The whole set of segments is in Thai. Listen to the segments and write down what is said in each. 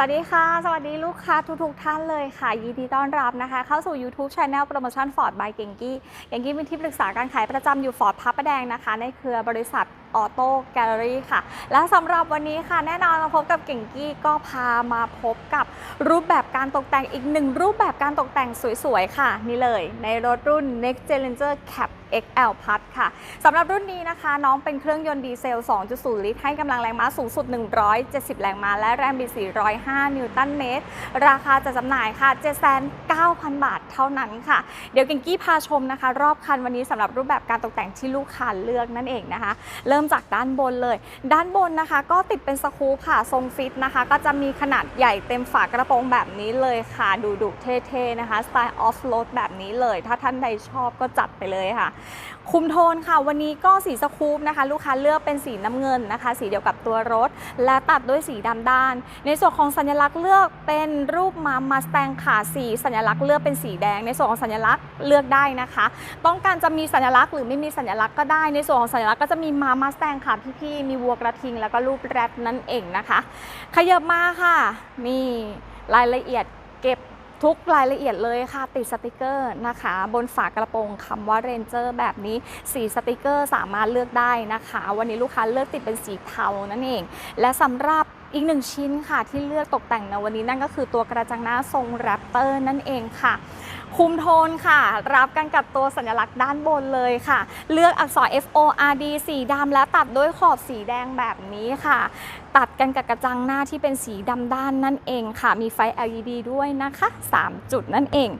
สวัสดีค่ะ สวัสดีลูกค้าทุกๆท่านเลยค่ะ ยินดีต้อนรับนะคะ เข้าสู่ YouTube Channel โปรโมชั่น Ford by เก่งกี้เก่งกี้เป็นที่ปรึกษาการขายประจำอยู่ Ford พับประแดงนะคะ ในเครือบริษัทออโต้แกลเลอรี่ค่ะ และสำหรับวันนี้ค่ะ แน่นอนเราพบกับเก่งกี้ก็พามาพบกับรูปแบบการตกแต่งอีกหนึ่งรูปแบบการตกแต่งสวยๆ ค่ะ นี่เลย ในรถรุ่น Next Challenger Cap XL Plus ค่ะสำหรับรุ่นนี้นะคะ น้องเป็นเครื่องยนต์ดีเซล 2.0 ลิตร ให้กำลังแรงม้าสูงสุด 170 แรงม้า และแรงบิด 405 นิวตันเมตร ราคาจะจำหน่ายค่ะ 7,900 บาทเท่านั้นค่ะ เดี๋ยวเก่งกี้พาชมนะคะ รอบคันวันนี้สำหรับรูปแบบการตกแต่งที่ลูกค้าเลือกนั่นเองนะคะเริ่มริ่มจากด้านบนเลย ด้านบนนะคะ ก็ติดเป็นสกู๊ปค่ะทรงฟิตนะคะ ก็จะมีขนาดใหญ่เต็มฝากระโปรงแบบนี้เลยค่ะดูดุเท่ๆนะคะสไตล์ออฟโรดแบบนี้เลย ถ้าท่านใดชอบก็จัดไปเลยค่ะ คุมโทนค่ะ วันนี้ก็สีสกูปนะคะ ลูกค้าเลือกเป็นสีน้ำเงินนะคะ สีเดียวกับตัวรถ และตัดด้วยสีดำด้าน ในส่วนของสัญลักษณ์เลือกเป็นรูปมามาสแตงค่ะสีสัญลักษณ์เลือกเป็นสีแดง ในส่วนของสัญลักษณ์เลือกได้นะคะ ต้องการจะมีสัญลักษณ์หรือไม่มีสัญลักษณ์ก็ได้ ในส่วนของสัญลักษณ์ก็จะมีมามาสแตงค่ะพี่ๆมีวัวกระทิง แล้วก็รูปแรดนั่นเองนะคะ ขยับมาค่ะมีรายละเอียดเก็บ ทุกรายละเอียดเลยค่ะ ติดสติกเกอร์นะคะ บนฝากระโปรงคำว่าเรนเจอร์แบบนี้สีสติกเกอร์สามารถเลือกได้นะคะ วันนี้ลูกค้าเลือกติดเป็นสีเทานั่นเอง และสำหรับอีกหนึ่งชิ้นค่ะที่เลือกตกแต่งในวันนี้นั่นก็คือตัวกระจังหน้าทรงแรปเตอร์นั่นเองค่ะคุมโทนค่ะ รับกันกับตัวสัญลักษณ์ด้านบนเลยค่ะ เลือกอักษร F O R D สีดำและตัดด้วยขอบสีแดงแบบนี้ค่ะ ตัดกันกับกระจังหน้าที่เป็นสีดำด้านนั่นเองค่ะ มีไฟ LED ด้วยนะคะ 3 จุดนั่นเอง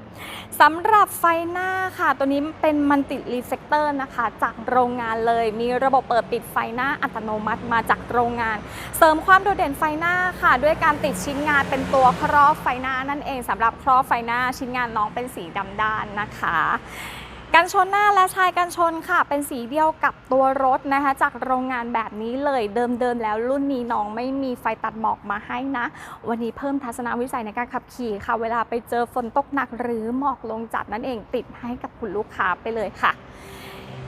สำหรับไฟหน้าค่ะ ตัวนี้เป็นมันติรีเฟกเตอร์นะคะ จากโรงงานเลย มีระบบเปิดปิดไฟหน้าอัตโนมัติมาจากโรงงาน เสริมความโดดเด่นไฟหน้าค่ะ ด้วยการติดชิ้นงานเป็นตัวครอบไฟหน้านั่นเองสำหรับครอบไฟหน้าชิ้นงานน้องเป็นสีีดำด้านนะคะกันชนหน้าและชายกันชนค่ะ เป็นสีเดียวกับตัวรถนะคะ จากโรงงานแบบนี้เลยเดิมๆแล้วรุ่นนี้น้องไม่มีไฟตัดหมอกมาให้นะ วันนี้เพิ่มทัศนวิสัยในการขับขี่ค่ะ เวลาไปเจอฝนตกหนักหรือหมอกลงจัดนั่นเองติดให้กับคุณลูกค้าไปเลยค่ะ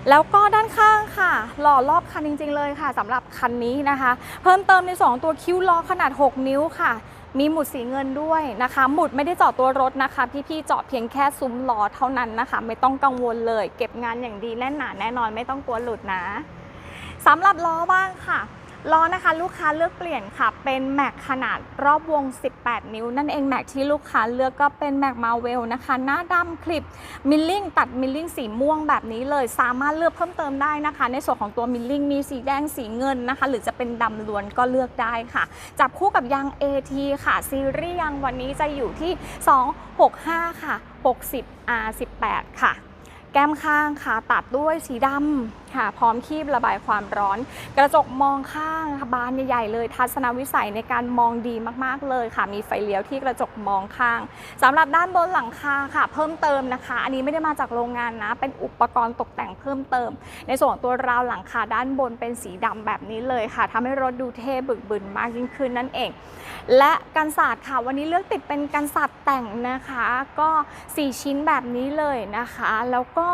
แล้วก็ด้านข้างค่ะ หล่อรอบคันจริง ๆ เลยค่ะสำหรับคันนี้นะคะ เพิ่มเติมใน 2 ตัวคิ้วล้อขนาด 6 นิ้วค่ะ มีหมุดสีเงินด้วยนะคะ หมุดไม่ได้เจาะตัวรถนะคะ พี่ๆเจาะเพียงแค่ซุ้มล้อเท่านั้นนะคะ ไม่ต้องกังวลเลย เก็บงานอย่างดีแน่นหนาแน่นอนไม่ต้องกลัวหลุดนะสำหรับล้อบ้างค่ะ ล้อนะคะลูกค้าเลือกเปลี่ยนค่ะ เป็นแม็กขนาดรอบวง 18 นิ้ว นั่นเองแม็กที่ลูกค้าเลือกก็เป็นแม็กมาเวลนะคะ หน้าดำคลิปมิลลิ่งตัดมิลลิ่งสีม่วงแบบนี้เลย สามารถเลือกเพิ่มเติมได้นะคะ ในส่วนของตัวมิลลิ่งมีสีแดงสีเงินนะคะ หรือจะเป็นดำล้วนก็เลือกได้ค่ะ จับคู่กับยาง AT ค่ะ ซีรีส์ยางวันนี้จะอยู่ที่ 265 ค่ะ 60 R18 ค่ะ แก้มข้างค่ะตัดด้วยสีดำค่ะพร้อมคีบระบายความร้อน กระจกมองข้างบานใหญ่ๆเลย ทัศนวิสัยในการมองดีมากๆเลยค่ะ มีไฟเลี้ยวที่กระจกมองข้างสำหรับด้านบนหลังคาค่ะ เพิ่มเติมนะคะ อันนี้ไม่ได้มาจากโรงงานนะ เป็นอุปกรณ์ตกแต่งเพิ่มเติม ในส่วนตัวราวหลังคาด้านบนเป็นสีดำแบบนี้เลยค่ะทำให้รถดูเท่บึกบึนมากยิ่งขึ้นนั่นเอง และกันศาสตร์ค่ะ วันนี้เลือกติดเป็นกันศาสตร์แต่งนะคะ ก็ 4 ชิ้นแบบนี้เลยนะคะ แล้วก็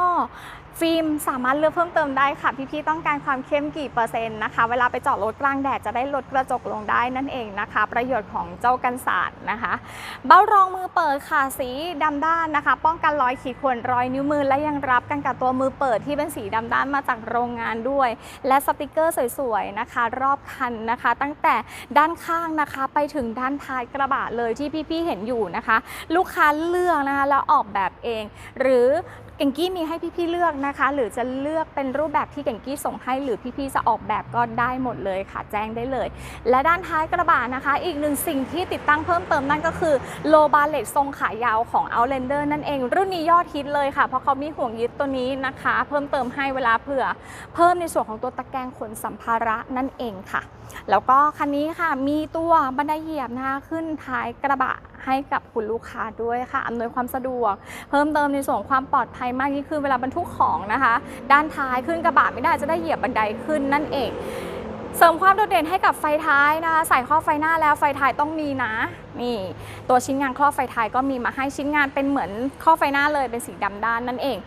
ฟิล์มสามารถเลือกเพิ่มเติมได้ค่ะ พี่ๆต้องการความเข้มกี่เปอร์เซ็นต์นะคะ เวลาไปจอดรถกลางแดดจะได้ลดกระจกลงได้นั่นเองนะคะ ประโยชน์ของเจ้ากันศาสตร์นะคะ เบ้ารองมือเปิดค่ะสีดำด้านนะคะ ป้องกันรอยขีดข่วนรอยนิ้วมือ และยังรับกันกับตัวมือเปิดที่เป็นสีดำด้านมาจากโรงงานด้วย และสติกเกอร์สวยๆนะคะ รอบคันนะคะ ตั้งแต่ด้านข้างนะคะ ไปถึงด้านท้ายกระบะเลยที่พี่ๆเห็นอยู่นะคะ ลูกค้าเลือกนะคะแล้วออกแบบเอง หรือ เก่งกี้มีให้พี่ๆเลือกนะคะ หรือจะเลือกเป็นรูปแบบที่เก่งกี้ส่งให้ หรือพี่ๆจะออกแบบก็ได้หมดเลยค่ะ แจ้งได้เลย และด้านท้ายกระบะนะคะ อีกหนึ่งสิ่งที่ติดตั้งเพิ่มเติมนั่นก็คือโลบาเลตทรงขายาวของ Outlander นั่นเอง รุ่นนี้ยอดฮิตเลยค่ะ เพราะเขามีห่วงยึดตัวนี้นะคะ เพิ่มเติมให้เวลาเผื่อ เพิ่มในส่วนของตัวตะแกรงขนสัมภาระนั่นเองค่ะ แล้วก็คันนี้ค่ะมีตัวบันไดเหยียบนะคะขึ้นท้ายกระบะ ให้กับคุณลูกค้าด้วยค่ะอำนวยความสะดวก เพิ่มเติมในส่วนความปลอดภัยมากยิ่งขึ้นเวลาบรรทุกของนะคะ ด้านท้ายขึ้นกระบะไม่ได้จะได้เหยียบบันไดขึ้นนั่นเอง เสริมความโดดเด่นให้กับไฟท้ายนะคะใส่ข้อไฟหน้าแล้วไฟท้ายต้องมีนะ นี่ตัวชิ้นงานครอบไฟท้ายก็มีมาให้ชิ้นงานเป็นเหมือนข้อไฟหน้าเลยเป็นสีดำด้านนั่นเอง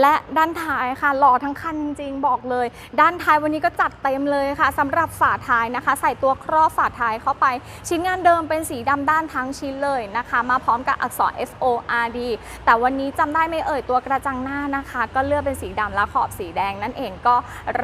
และด้านท้ายค่ะหล่อทั้งคันจริงๆบอกเลย ด้านท้ายวันนี้ก็จัดเต็มเลยค่ะสำหรับฝาท้ายนะคะ ใส่ตัวครอบฝาท้ายเข้าไป ชิ้นงานเดิมเป็นสีดำด้านทั้งชิ้นเลยนะคะ มาพร้อมกับอักษร F O R D แต่วันนี้จำได้ไม่เอ่ยตัวกระจังหน้านะคะ ก็เลือกเป็นสีดำและขอบสีแดงนั่นเองก็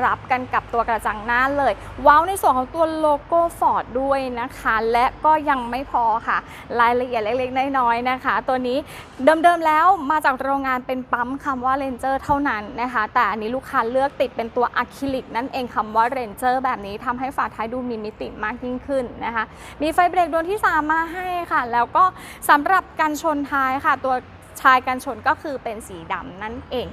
รับกันกับตัวกระจังหน้าเลยวาวในส่วนของตัวโลโก้ฟอร์ดด้วยนะคะ และก็ยังไม่พอค่ะ รายละเอียดเล็กๆ น้อยๆนะคะ ตัวนี้เดิมๆแล้วมาจากโรงงานเป็นปั๊มคำว่าเรนเจอร์เท่านั้นนะคะ แต่อันนี้ลูกค้าเลือกติดเป็นตัวอะคริลิกนั่นเองคำว่าเรนเจอร์แบบนี้ทำให้ฝาท้ายดูมีมิติมากยิ่งขึ้นนะคะ มีไฟเบรกดวงที่ 3 มาให้ค่ะ แล้วก็สำหรับกันชนท้ายค่ะ ตัวชายกันชนก็คือเป็นสีดำนั่นเอง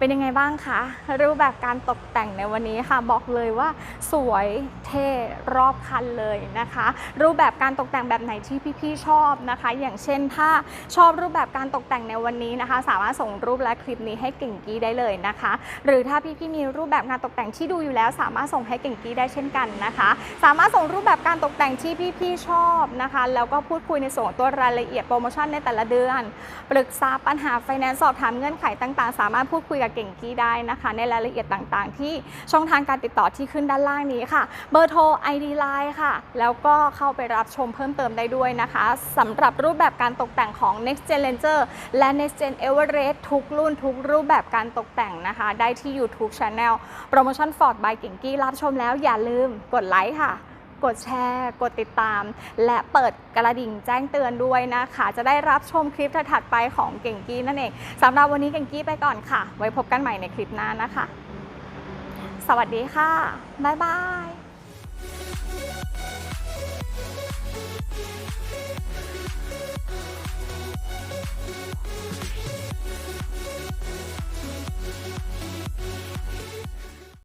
เป็นยังไงบ้างคะรูปแบบการตกแต่งในวันนี้ค่ะ บอกเลยว่าสวยเท่รอบคันเลยนะคะ รูปแบบการตกแต่งแบบไหนที่พี่ๆชอบนะคะ อย่างเช่นถ้าชอบรูปแบบการตกแต่งในวันนี้นะคะ สามารถส่งรูปและคลิปนี้ให้เก่งกี้ได้เลยนะคะ หรือถ้าพี่ๆมีรูปแบบงานตกแต่งที่ดูอยู่แล้ว สามารถส่งให้เก่งกี้ได้เช่นกันนะคะ สามารถส่งรูปแบบการตกแต่งที่พี่ๆชอบนะคะ แล้วก็พูดคุยในส่วนของตัวรายละเอียดโปรโมชั่นในแต่ละเดือน ปรึกษาปัญหาไฟแนนซ์สอบถามเงื่อนไขต่างๆ สามารถพูดคุยกับเก่งกี้ได้นะคะ ในรายละเอียดต่างๆ ที่ช่องทางการติดต่อที่ขึ้นด้านล่างนี้ค่ะ เบอร์โทร ID Line ค่ะ แล้วก็เข้าไปรับชมเพิ่มเติมได้ด้วยนะคะสำหรับรูปแบบการตกแต่งของ Next Gen Ranger และ Next Gen Everest ทุกรุ่นทุกรูปแบบการตกแต่งนะคะ ได้ที่ YouTube Channel โปรโมชั่น Ford by เก่งกี้รับชมแล้วอย่าลืมกดไลค์ค่ะ กดแชร์ กดติดตาม และเปิดกระดิ่งแจ้งเตือนด้วยนะคะ จะได้รับชมคลิปถัดไปของเก่งกี้นั่นเองสำหรับวันนี้เก่งกี้ไปก่อนค่ะ ไว้พบกันใหม่ในคลิปหน้านะคะ สวัสดีค่ะ บ๊ายบาย